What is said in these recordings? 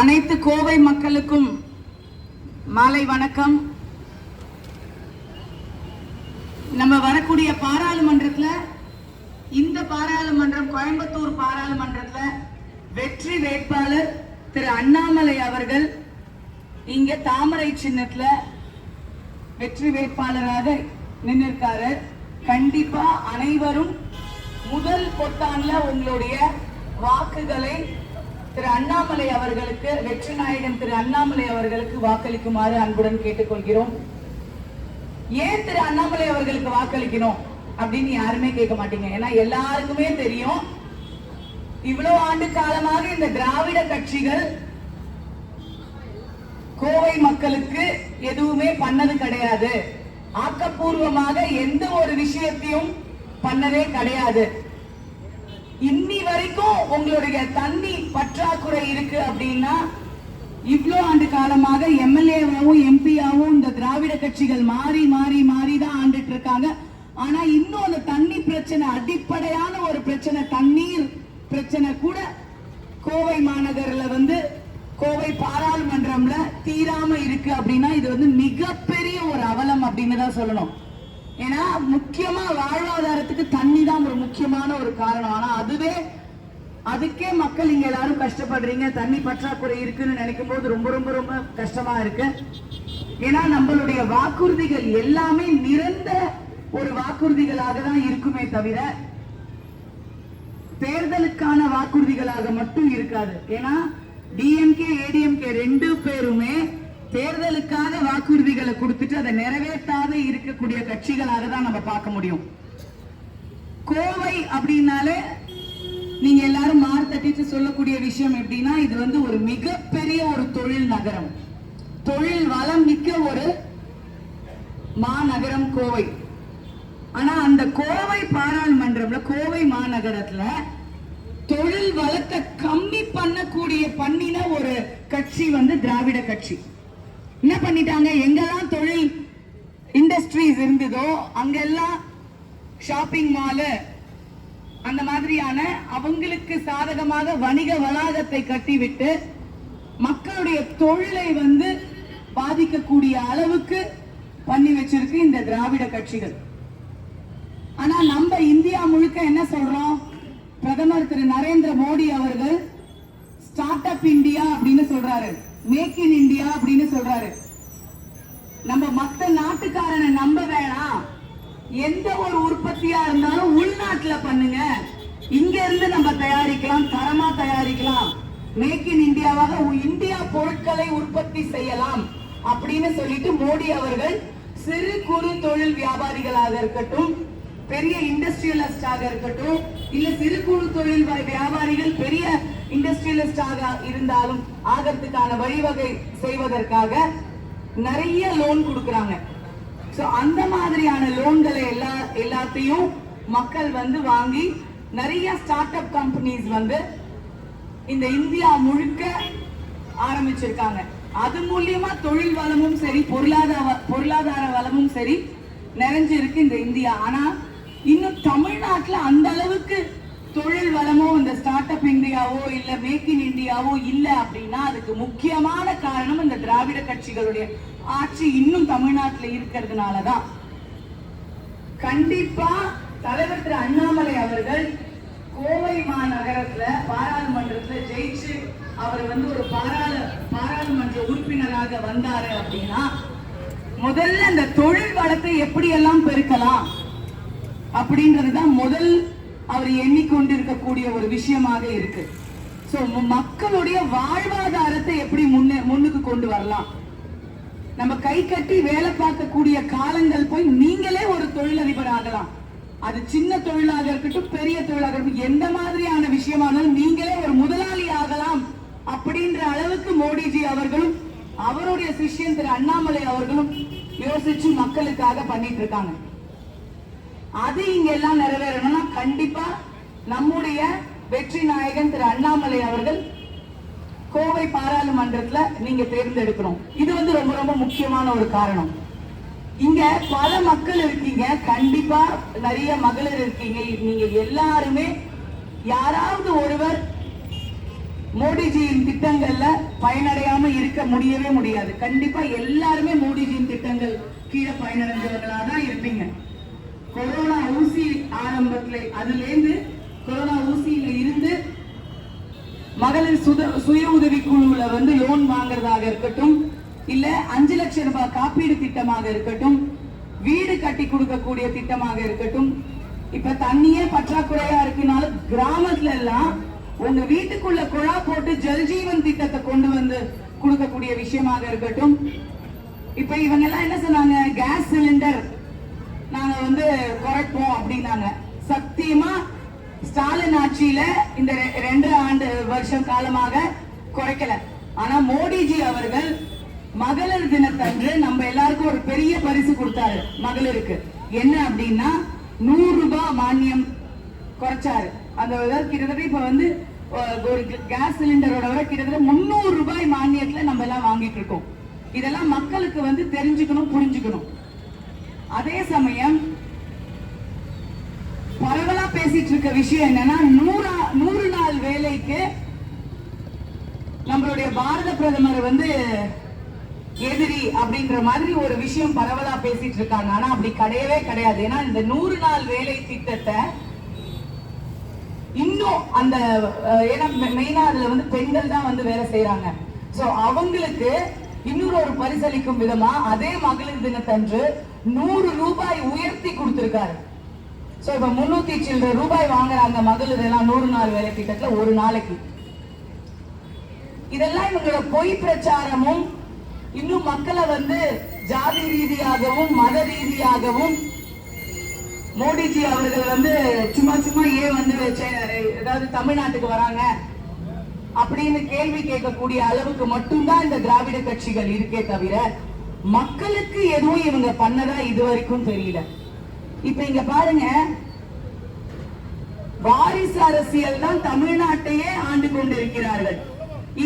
அனைத்து கோவை மக்களுக்கும் மாலை வணக்கம். நம்ம வரக்கூடிய பாராளுமன்றத்துல இந்த பாராளுமன்றம் கோயம்புத்தூர் பாராளுமன்றத்துல வெற்றி வேட்பாளர் திரு அண்ணாமலை அவர்கள் இங்க தாமரை சின்னத்துல வெற்றி வேட்பாளராக நின்னிருக்காரு. கண்டிப்பா அனைவரும் முதல் பொத்தான்ல உங்களுடைய வாக்குகளை திரு அண்ணாமலை அவர்களுக்கு வெற்றி நாயகன் திரு அண்ணாமலை அவர்களுக்கு வாக்களிக்குமாறு அன்புடன் கேட்டுக்கொள்கிறோம். ஏன் திரு அண்ணாமலை அவர்களுக்கு வாக்களிக்கணும் அப்படின்னு யாருமே கேட்க மாட்டீங்க. ஏன்னா எல்லாருக்குமே தெரியும் இவ்வளவு ஆண்டு காலமாக இந்த திராவிட கட்சிகள் கோவை மக்களுக்கு எதுவுமே பண்ணது கிடையாது. ஆக்கப்பூர்வமாக எந்த ஒரு விஷயத்தையும் பண்ணதே கிடையாது. இன்னி வரைக்கும் உங்களுடைய தண்ணி பற்றாக்குறை இருக்கு அப்படின்னா இவ்வளோ ஆண்டு காலமாக எம்எல்ஏவாவும் எம்பியாவும் இந்த திராவிட கட்சிகள் மாறி மாறி மாறி தான் ஆண்டுட்டு இருக்காங்க. ஆனா இன்னும் அந்த தண்ணி பிரச்சனை அடிப்படையான ஒரு பிரச்சனை தண்ணீர் பிரச்சனை கூட கோவை மாநகர்ல வந்து கோவை பாராளுமன்றம்ல தீராம இருக்கு அப்படின்னா இது வந்து மிகப்பெரிய ஒரு அவலம் அப்படின்னு தான் சொல்லணும். ஏன்னா முக்கியமா வாழ்வாதாரத்துக்கு தண்ணி தான் ஒரு முக்கியமான ஒரு காரணம். ஆனா அதுவே அதுக்கே மக்கள் இங்க எல்லாரும் கஷ்டப்படுறீங்க. தண்ணி பற்றாக்குறை இருக்குன்னு நினைக்கும் போது ரொம்ப ரொம்ப ரொம்ப கஷ்டமா இருக்கு. ஏன்னா நம்மளுடைய வாக்குறுதிகள் எல்லாமே நிரந்த ஒரு வாக்குறுதிகளாக தான் இருக்குமே தவிர தேர்தலுக்கான வாக்குறுதிகளாக மட்டும் இருக்காது. ஏன்னா டிஎம்கே ஏடிஎம்கே ரெண்டு பேருமே தேர்தலுக்காக வாக்குறுதிகளை கொடுத்துட்டு அதை நிறைவேற்றாத இருக்கக்கூடிய கட்சிகளாக தான் நம்ம பார்க்க முடியும். கோவை அப்படின்னாலே நீங்க எல்லாரும் மார் தட்டிட்டு சொல்லக்கூடிய விஷயம் எப்படின்னா இது வந்து ஒரு மிகப்பெரிய ஒரு தொழில் நகரம். தொழில் வளம் மிக்க ஒரு மாநகரம் கோவை. ஆனா அந்த கோவை பாராளுமன்றம்ல கோவை மாநகரத்துல தொழில் வளத்தை கம்மி பண்ணக்கூடிய பண்ணின ஒரு கட்சி வந்து திராவிட கட்சி. என்ன பண்ணிட்டாங்க? எங்கெல்லாம் தொழில் இண்டஸ்ட்ரீஸ் இருந்ததோ அங்கெல்லாம் ஷாப்பிங் மாலு அந்த மாதிரியான அவங்களுக்கு சாதகமாக வணிக வளாகத்தை கட்டிவிட்டு மக்களுடைய தொழிலை வந்து பாதிக்கக்கூடிய அளவுக்கு பண்ணி வச்சிருக்கு இந்த திராவிட கட்சிகள். ஆனா நம்ம இந்தியா முழுக்க என்ன சொல்றோம்? பிரதமர் திரு நரேந்திர மோடி அவர்கள் ஸ்டார்ட் அப் இந்தியா அப்படின்னு சொல்றாரு. மேக் இன் இந்தியா அப்படின்னு சொல்றாரு. நம்ம மத்த நாட்டுக்காரனை நம்ப வேணாம். எந்த ஒரு உற்பத்தியா இருந்தாலும் உள்நாட்டுல பண்ணுங்க. இங்க இருந்து நம்ம தயாரிக்கலாம் தரமா தயாரிக்கலாம். மேக் இன் இந்தியாவாக இந்தியா பொருட்களை உற்பத்தி செய்யலாம் அப்படின்னு சொல்லிட்டு மோடி அவர்கள் சிறு குறு தொழில் வியாபாரிகளாக இருக்கட்டும் பெரிய இண்டஸ்ட்ரியலிஸ்டாக இருக்கட்டும் இல்ல சிறு குறு தொழில் வியாபாரிகள் பெரிய இண்டஸ்ட்ரியலிஸ்டாக இருந்தாலும் ஆகிறதுக்கான வழிவகை செய்வதற்காக நிறைய லோன் கொடுக்கறாங்க. சோ அந்த மாதிரியான லோன்களை எல்லா எல்லாத்தையும் மக்கள் வந்து வாங்கி நிறைய ஸ்டார்ட் அப் கம்பெனிஸ் வந்து இந்த இந்தியா முழுக்க ஆரம்பிச்சிருக்காங்க. அது மூலியமா தொழில் வளமும் சரி பொருளாதார பொருளாதார வளமும் சரி நிறைஞ்சிருக்கு இந்த இந்தியா. ஆனா இன்னும் தமிழ்நாட்டுல அந்த அளவுக்கு தொழில் வளமோ இந்த ஸ்டார்ட் அப் இந்தியாவோ இல்ல மேக் இன் இந்தியாவோ இல்ல அப்படின்னா அதுக்கு முக்கியமான காரணம் இந்த திராவிட கட்சிகளுடைய ஆட்சி இன்னும் தமிழ்நாட்டுல இருக்கிறதுனாலதான். கண்டிப்பா தலைவர் திரு அண்ணாமலை அவர்கள் கோவை மாநகரத்துல பாராளுமன்றத்துல ஜெயிச்சு அவர் வந்து ஒரு பாராள பாராளுமன்ற உறுப்பினராக வந்தாரு அப்படின்னா முதல்ல இந்த தொழில் வளத்தை எப்படி எல்லாம் அப்படின்றது தான் முதல் அவர் எண்ணிக்கொண்டிருக்கக்கூடிய ஒரு விஷயமாக இருக்கு. சோ மக்களுடைய வாழ்வாதாரத்தை எப்படி முன்னே முன்னுக்கு கொண்டு வரலாம்? நம்ம கை கட்டி வேலை பார்க்கக்கூடிய காலங்கள் போய் நீங்களே ஒரு தொழிலதிபர் ஆகலாம். அது சின்ன தொழிலாக இருக்கட்டும் பெரிய தொழிலாக இருக்கட்டும் எந்த மாதிரியான விஷயமானாலும் நீங்களே ஒரு முதலாளி ஆகலாம் அப்படின்ற அளவுக்கு மோடிஜி அவர்களும் அவருடைய சிஷ்யன் திரு அண்ணாமலை அவர்களும் யோசிச்சு மக்களுக்காக பண்ணிட்டு இருக்காங்க. அது இங்க எல்லாம் நிறைவேறணும்னா கண்டிப்பா நம்முடைய வெற்றி நாயகன் திரு அண்ணாமலை அவர்கள் கோவை பாராளுமன்றத்துல நீங்க தேர்ந்தெடுக்கணும். இது வந்து ரொம்ப ரொம்ப முக்கியமான ஒரு காரணம். இங்க பல மக்கள் இருக்கீங்க. கண்டிப்பா நிறைய மகளிர் இருக்கீங்க. நீங்க எல்லாருமே யாராவது ஒருவர் மோடிஜியின் திட்டங்கள்ல பயனடையாம இருக்க முடியவே முடியாது. கண்டிப்பா எல்லாருமே மோடிஜியின் திட்டங்கள் கீழே பயனடைஞ்சவர்களா தான் இருப்பீங்க. கொரோனா ஊசி ஆரம்பத்துல அதுல இருந்து கொரோனா ஊசியில இருந்து மகளிர் சுத சுய உதவி குழுல வந்து லோன் வாங்குறதாக இருக்கட்டும் இல்ல அஞ்சு லட்சம் ரூபாய் காப்பீடு திட்டமாக இருக்கட்டும் வீடு கட்டி கொடுக்கக்கூடிய திட்டமாக இருக்கட்டும் இப்ப தண்ணியே பற்றாக்குறையா இருக்குனாலும் கிராமத்துல எல்லாம் உங்க வீட்டுக்குள்ள குழா போட்டு ஜல்ஜீவன் திட்டத்தை கொண்டு வந்து கொடுக்கக்கூடிய விஷயமாக இருக்கட்டும். இப்ப இவங்க எல்லாம் என்ன சொன்னாங்க? Gas cylinder. நாங்க வந்து குறைப்போம் அப்படின்னாங்க. சத்தியமா ஸ்டாலின் ஆட்சியில இந்த ரெ- ரெண்டு ஆண்டு வருஷம் காலமாக குறைக்கல. ஆனா மோடிஜி அவர்கள் மகளிர் தினத்தன்று நம்ம எல்லாருக்கும் ஒரு பெரிய பரிசு கொடுத்தாரு மகளிருக்கு. என்ன அப்படின்னா நூறு ரூபாய் மானியம் குறைச்சாரு. அந்த அதாவது கிட்டத்தட்ட இப்ப வந்து ஒரு கேஸ் சிலிண்டரோட விட கிட்டத்தட்ட முந்நூறு ரூபாய் மானியத்துல நம்ம எல்லாம் வாங்கிட்டு இருக்கோம். இதெல்லாம் மக்களுக்கு வந்து தெரிஞ்சுக்கணும் புரிஞ்சுக்கணும். அதே சமயம் பரவலா பேசிட்டு இருக்க விஷயம் என்னன்னா நூறா நூறு நாள் வேலைக்கு நம்மளுடைய பாரத பிரதமர் வந்து எதிரி அப்படின்ற மாதிரி ஒரு விஷயம் பரவலா பேசிட்டு இருக்காங்க ஆனா அப்படி கிடையவே கிடையாது. ஏன்னா இந்த நூறு நாள் வேலை திட்டத்தை இன்னும் அந்த ஏன்னா மெயினா அதுல வந்து பெண்கள் தான் வந்து வேலை செய்யறாங்க சோ அவங்களுக்கு இன்னொரு ஒரு பரிசளிக்கும் விதமா அதே மகளிர் தினத்தன்று நூறு ரூபாய் உயர்த்தி கொடுத்திருக்காரு. சோ இப்ப முன்னூத்தி சில்லற ரூபாய் வாங்குறாங்க மகளிர் எல்லாம் நூறு நாள் வேலை திட்டத்துல ஒரு நாளைக்கு. இதெல்லாம் இவங்களோட பொய் பிரச்சாரமும் இன்னும் மக்களை வந்து ஜாதி ரீதியாகவும் மத ரீதியாகவும் மோடிஜி அவர்கள் வந்து சும்மா சும்மா ஏன் வந்து ஏதாவது தமிழ்நாட்டுக்கு வராங்க அப்படின்னு கேள்வி கேட்கக்கூடிய அளவுக்கு மட்டும்தான் இந்த திராவிட கட்சிகள் இருக்கே தவிர மக்களுக்கு எதுவும் இவங்க பண்ணதா இது வரைக்கும் தெரியல. இப்ப இங்க பாருங்க வாரிசு அரசியல் தான் தமிழ்நாட்டையே ஆண்டு கொண்டிருக்கிறார்கள்.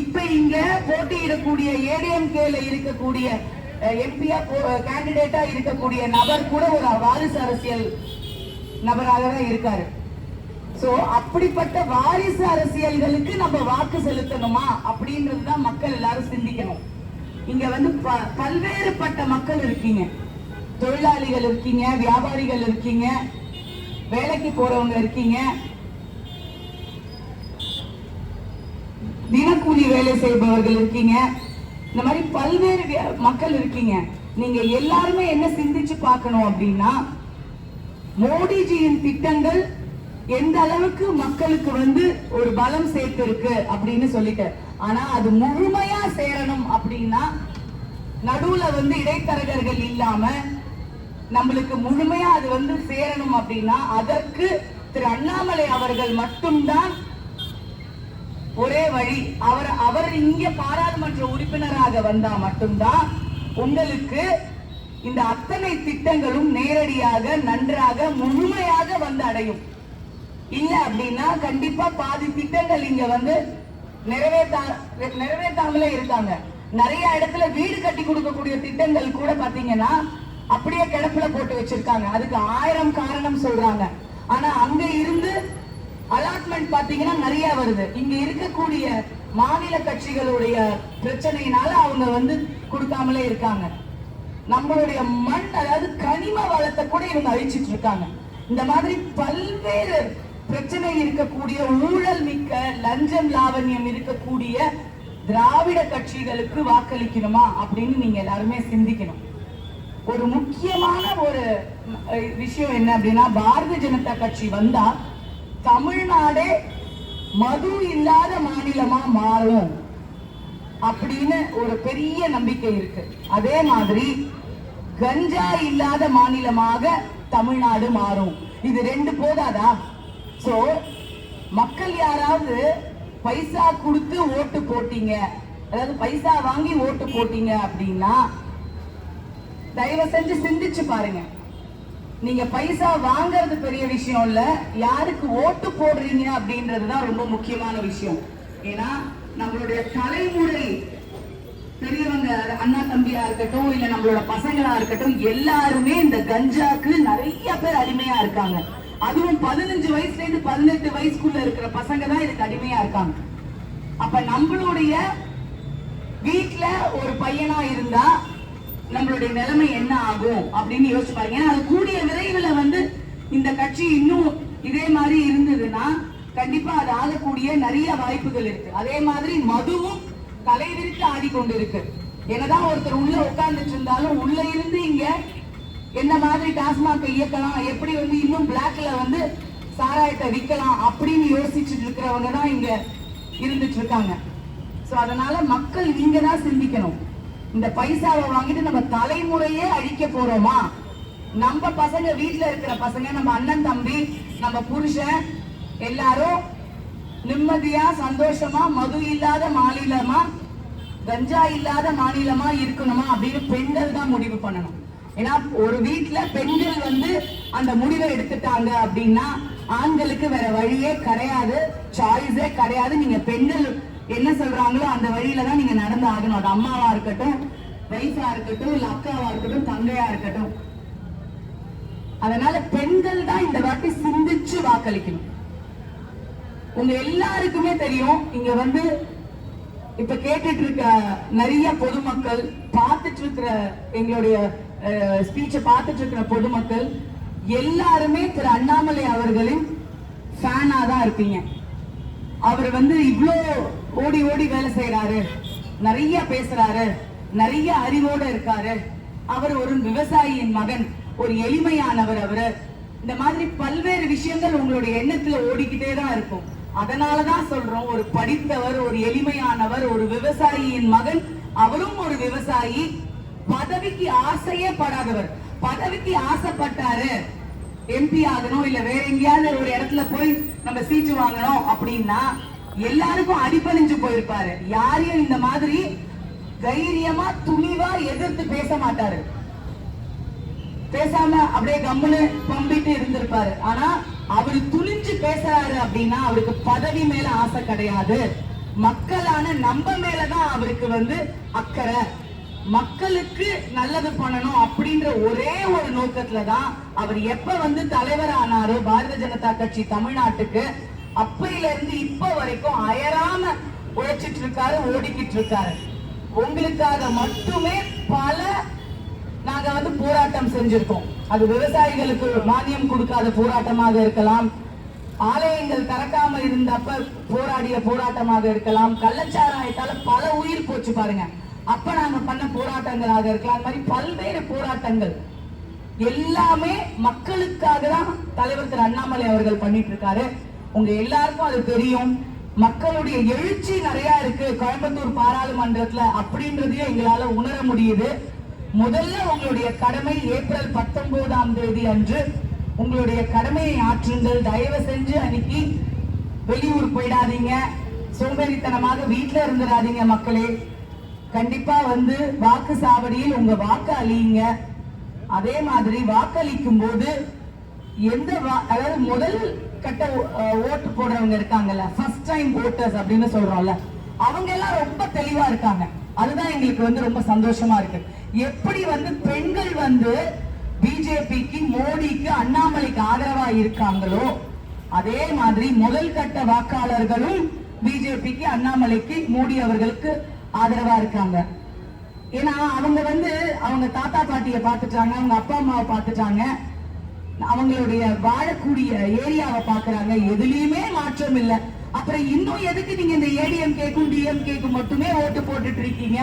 இப்ப இங்க போட்டியிடக்கூடிய ஏடிஎம்கேல இருக்கக்கூடிய எம்பியா கேண்டிடேட்டா இருக்கக்கூடிய நபர் கூட ஒரு வாரிசு அரசியல் நபராக தான் இருக்காரு. சோ அப்படிப்பட்ட வாரிசு அரசியல்களுக்கு நம்ம வாக்கு செலுத்தணுமா? அப்படின்றது தான் மக்கள் எல்லாரும் சிந்திக்கணும். இங்க வந்து பல்வேறுபட்ட மக்கள் இருக்கீங்க. தொழிலாளிகள் இருக்கீங்க வியாபாரிகள் இருக்கீங்க வேலைக்கு போறவங்க இருக்கீங்க. தினக்கூலி வேலை செய்பவர்கள் இருக்கீங்க. இந்த மாதிரி பல்வேறு மக்கள் இருக்கீங்க. நீங்க எல்லாருமே என்ன சிந்திச்சு பார்க்கணும் அப்படின்னா மோடிஜியின் திட்டங்கள் எந்த அளவுக்கு மக்களுக்கு வந்து ஒரு பலம் சேர்த்து இருக்கு அப்படின்னு சொல்லிட்டு ஆனா அது முழுமையா சேரணும் அப்படின்னா நடுவுல வந்து இடைத்தரகர்கள் இல்லாம நம்மளுக்கு முழுமையா அது வந்து சேரணும் அப்படின்னா அதற்கு திரு அண்ணாமலை அவர்கள் மட்டும்தான் ஒரே வழி. அவர் அவர் இங்க பாராளுமன்ற உறுப்பினராக வந்தா மட்டும்தான் உங்களுக்கு இந்த அத்தனை திட்டங்களும் நேரடியாக நன்றாக முழுமையாக வந்து அடையும். இல்ல அப்படின்னா கண்டிப்பா பாதி திட்டங்கள் இங்க வந்து நிறைவேற்றா நிறைவேற்றாமலே இருக்காங்க. நிறைய இடத்துல வீடு கட்டி கொடுக்கக்கூடிய திட்டங்கள் கூட பாத்தீங்கன்னா அப்படியே கிடப்புல போட்டு வச்சிருக்காங்க. அதுக்கு ஆயிரம் காரணம் சொல்றாங்க. ஆனா அங்க இருந்து அலாட்மெண்ட் பாத்தீங்கன்னா நிறைய வருது. இங்க இருக்கக்கூடிய மாநில கட்சிகளுடைய பிரச்சனையினால அவங்க வந்து கொடுக்காமலே இருக்காங்க. நம்மளுடைய மண் அதாவது கனிம வளத்தை கூட இவங்க அழிச்சிட்டு இருக்காங்க. இந்த மாதிரி பல்வேறு பிரச்சனை இருக்கக்கூடிய ஊழல் மிக்க லஞ்சம் லாவண்யம் இருக்கக்கூடிய திராவிட கட்சிகளுக்கு வாக்களிக்கணுமா அப்படின்னு நீங்க எல்லாருமே சிந்திக்கணும். ஒரு முக்கியமான ஒரு விஷயம் என்ன அப்படின்னா பாரதிய ஜனதா கட்சி வந்தா தமிழ்நாடே மது இல்லாத மாநிலமா மாறும் அப்படின்னு ஒரு பெரிய நம்பிக்கை இருக்கு. அதே மாதிரி கஞ்சா இல்லாத மாநிலமாக தமிழ்நாடு மாறும். இது ரெண்டு போதாதா? சோ மக்கள் யாராவது பைசா கொடுத்து ஓட்டு போட்டீங்க அதாவது பைசா வாங்கி ஓட்டு போட்டீங்க அப்படின்னா தயவு செஞ்சு சிந்திச்சு பாருங்க. நீங்க பைசா வாங்குறது பெரிய விஷயம் இல்ல யாருக்கு ஓட்டு போடுறீங்க அப்படின்றது தான் ரொம்ப முக்கியமான விஷயம். ஏன்னா நம்மளுடைய தலைமுறை பெரியவங்க அண்ணா தம்பியா இருக்கட்டும் இல்ல நம்மளோட பசங்களா இருக்கட்டும் எல்லாருமே இந்த கஞ்சாக்கு நிறைய பேர் அடிமையா இருக்காங்க. அதுவும் பதினஞ்சு வயசுல இருந்து பதினெட்டு வயசுக்குள்ள இருக்கிற பசங்க தான் இதுக்கு அடிமையா இருக்காங்க. அப்ப நம்மளுடைய வீட்ல ஒரு பையனா இருந்தா நம்மளுடைய நிலைமை என்ன ஆகும் அப்படின்னு யோசிச்சு பாருங்க. ஏன்னா அது கூடிய விரைவில் வந்து இந்த கட்சி இன்னும் இதே மாதிரி இருந்ததுன்னா கண்டிப்பா அது ஆகக்கூடிய நிறைய வாய்ப்புகள் இருக்கு. அதே மாதிரி மதுவும் தலைவிரித்து ஆடிக்கொண்டு இருக்கு என்னதான் ஒருத்தர் உள்ள உட்கார்ந்துட்டு இருந்தாலும் உள்ள இருந்து இங்க என்ன மாதிரி டாஸ்மாக் இயக்கலாம்? எப்படி வந்து இன்னும் பிளாக்ல வந்து சாராயத்தை விற்கலாம் அப்படின்னு யோசிச்சுட்டு இருக்கிறவங்க தான் இங்க இருந்துட்டு இருக்காங்க. ஸோ அதனால மக்கள் நீங்க தான் சிந்திக்கணும். இந்த பைசாவை வாங்கிட்டு நம்ம தலைமுறையே அழிக்க போறோமா? நம்ம பசங்க வீட்டுல இருக்கிற பசங்க நம்ம அண்ணன் தம்பி நம்ம புருஷன் எல்லாரும் நிம்மதியா சந்தோஷமா மது இல்லாத மாநிலமா கஞ்சா இல்லாத மாநிலமா இருக்கணுமா அப்படின்னு பெண்கள் தான் முடிவு பண்ணணும். ஏன்னா ஒரு வீட்டுல பெண்கள் வந்து அந்த முடிவை எடுத்துட்டாங்க அப்படின்னா ஆண்களுக்கு வேற வழியே கிடையாது சாய்ஸே கிடையாது. நீங்க பெண்கள் என்ன சொல்றாங்களோ அந்த வழியில தான் நீங்க நடந்து ஆகணும். அது அம்மாவா இருக்கட்டும் வைஃபா இருக்கட்டும் இல்ல அக்காவா இருக்கட்டும் தங்கையா இருக்கட்டும். அதனால பெண்கள் தான் இந்த வாட்டி சிந்திச்சு வாக்களிக்கணும். உங்க எல்லாருக்குமே தெரியும் இங்க வந்து இப்ப கேட்டுட்டு இருக்க நிறைய பொதுமக்கள் பார்த்துட்டு இருக்கிற எங்களுடைய ஸ்பீச்சை பார்த்துட்டு இருக்கிற பொதுமக்கள் எல்லாருமே திரு அண்ணாமலை அவர்களின் ஃபேனாக தான் இருப்பீங்க. அவர் வந்து இவ்ளோ ஓடி ஓடி வேலை செய்யறாரு நிறைய பேசுறாரு. நிறைய அறிவோட இருக்காரு. அவர் ஒரு விவசாயியின் மகன். ஒரு எளிமையானவர் அவரு. இந்த மாதிரி பல்வேறு விஷயங்கள் உங்களுடைய எண்ணத்துல ஓடிக்கிட்டே தான் இருக்கும். அதனாலதான் சொல்றோம் ஒரு படித்தவர் ஒரு எளிமையானவர் ஒரு விவசாயியின் மகன். அவரும் ஒரு விவசாயி. பதவிக்கு ஆசையே படாதவர் பதவிக்கு ஆசைப்பட்டாரு. எம்பி ஆகணும் இல்ல வேற எங்கேயாவது ஒரு இடத்துல போய் நம்ம சீட்டு வாங்கணும் அப்படின்னா எல்லாருக்கும் அடிப்பணிஞ்சு போயிருப்பாரு. யாரையும் இந்த மாதிரி தைரியமா துணிவா எதிர்த்து பேச மாட்டாரு. பேசாம அப்படியே கம்முன்னு பம்பிட்டு இருந்திருப்பாரு. ஆனா அவரு துணிஞ்சு பேசுறாரு அப்படின்னா அவருக்கு பதவி மேல ஆசை கிடையாது. மக்களான நம்ம மேலதான் அவருக்கு வந்து அக்கறை. மக்களுக்கு நல்லது பண்ணணும் அப்படின்ற ஒரே ஒரு நோக்கத்துல தான் அவர் எப்ப வந்து தலைவர் ஆனாரோ பாரதிய ஜனதா கட்சி தமிழ்நாட்டுக்கு அப்பையில இருந்து இப்ப வரைக்கும் அயராம உழைச்சிட்டு இருக்காரு ஓடிக்கிட்டு இருக்காரு. உங்களுக்காக மட்டுமே பல நாங்க வந்து போராட்டம் செஞ்சிருக்கோம். அது விவசாயிகளுக்கு மானியம் கொடுக்காத போராட்டமாக இருக்கலாம். ஆலயங்கள் திறக்காம இருந்தப்ப போராடிய போராட்டமாக இருக்கலாம். கள்ளச்சாராயத்தால பல உயிர் போச்சு பாருங்க. அப்ப நாங்க பண்ண போராட்டங்களாக இருக்கலாம். அந்த மாதிரி பல்வேறு போராட்டங்கள். எல்லாமே மக்களுக்காக தான் தலைவர் திரு அண்ணாமலை அவர்கள் பண்ணிட்டு இருக்காரு உங்க எல்லாருக்கும் அது தெரியும். மக்களுடைய எழுச்சி நிறைய இருக்கு. கோயம்புத்தூர் பாராளுமன்றத்துல அப்படின்றதையும் எங்களால உணர முடியுது. முதல்ல உங்களுடைய கடமை ஏப்ரல் பத்தொன்பதாம் தேதி அன்று உங்களுடைய கடமையை ஆற்றுங்கள். தயவு செஞ்சு அன்னைக்கு வெளியூர் போயிடாதீங்க. சோம்பேறித்தனமாக வீட்டுல இருந்துடாதீங்க மக்களே. கண்டிப்பா வந்து வாக்கு சாவடியில் உங்க வாக்கு அழியுங்க. அதே மாதிரி வாக்களிக்கும் போது எந்த வா- அதாவது முதல் கட்ட ஓ- ஓட்டு போடுறவங்க இருக்காங்கல்ல ஃபர்ஸ்ட் டைம் ஓட்டர்ஸ் அப்படின்னு சொல்றோம்ல அவங்க எல்லாம் ரொம்ப தெளிவா இருக்காங்க. அதுதான் எங்களுக்கு வந்து ரொம்ப சந்தோஷமா இருக்கு. எப்படி வந்து பெண்கள் வந்து பிஜேபிக்கு மோடிக்கு அண்ணாமலைக்கு ஆதரவா இருக்காங்களோ அதே மாதிரி முதல் கட்ட வாக்காளர்களும் பிஜேபிக்கு அண்ணாமலைக்கு மோடி அவர்களுக்கு ஆதரவா இருக்காங்க. ஏன்னா அவங்க வந்து அவங்க தாத்தா பாட்டியை பார்த்துட்டாங்க அவங்க அப்பா அம்மாவை பார்த்துட்டாங்க. அவங்களுடைய வாழக்கூடிய ஏரியாவை பாக்குறாங்க எதுலயுமே மாற்றம் இல்ல. அப்புறம் இன்னும் எதுக்கு நீங்க இந்த ஏடிஎம் கேக்கும் டிஎம் கேக்கும் மட்டுமே ஓட்டு போட்டுட்டு இருக்கீங்க?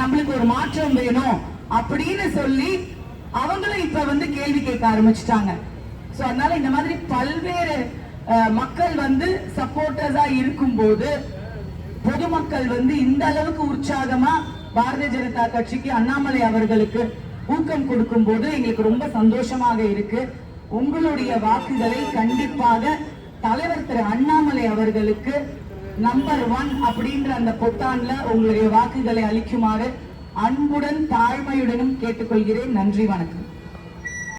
நம்மளுக்கு ஒரு மாற்றம் வேணும் அப்படின்னு சொல்லி அவங்களும் இப்ப வந்து கேள்வி கேட்க ஆரம்பிச்சிட்டாங்க. சோ அதனால இந்த மாதிரி பல்வேறு மக்கள் வந்து சப்போர்ட்டர்ஸா இருக்கும்போது பொதுமக்கள் வந்து இந்த அளவுக்கு உற்சாகமா பாரதிய ஜனதா கட்சிக்கு அண்ணாமலை அவர்களுக்கு ஊக்கம் கொடுக்கும் போது எங்களுக்கு ரொம்ப சந்தோஷமாக இருக்கு. உங்களுடைய வாக்குகளை கண்டிப்பாக தலைவர் திரு அண்ணாமலை அவர்களுக்கு நம்பர் ஒன் அப்படின்ற அந்த பொத்தான்ல உங்களுடைய வாக்குகளை அளிக்குமாறு அன்புடன் தாழ்மையுடனும் கேட்டுக்கொள்கிறேன். நன்றி வணக்கம்.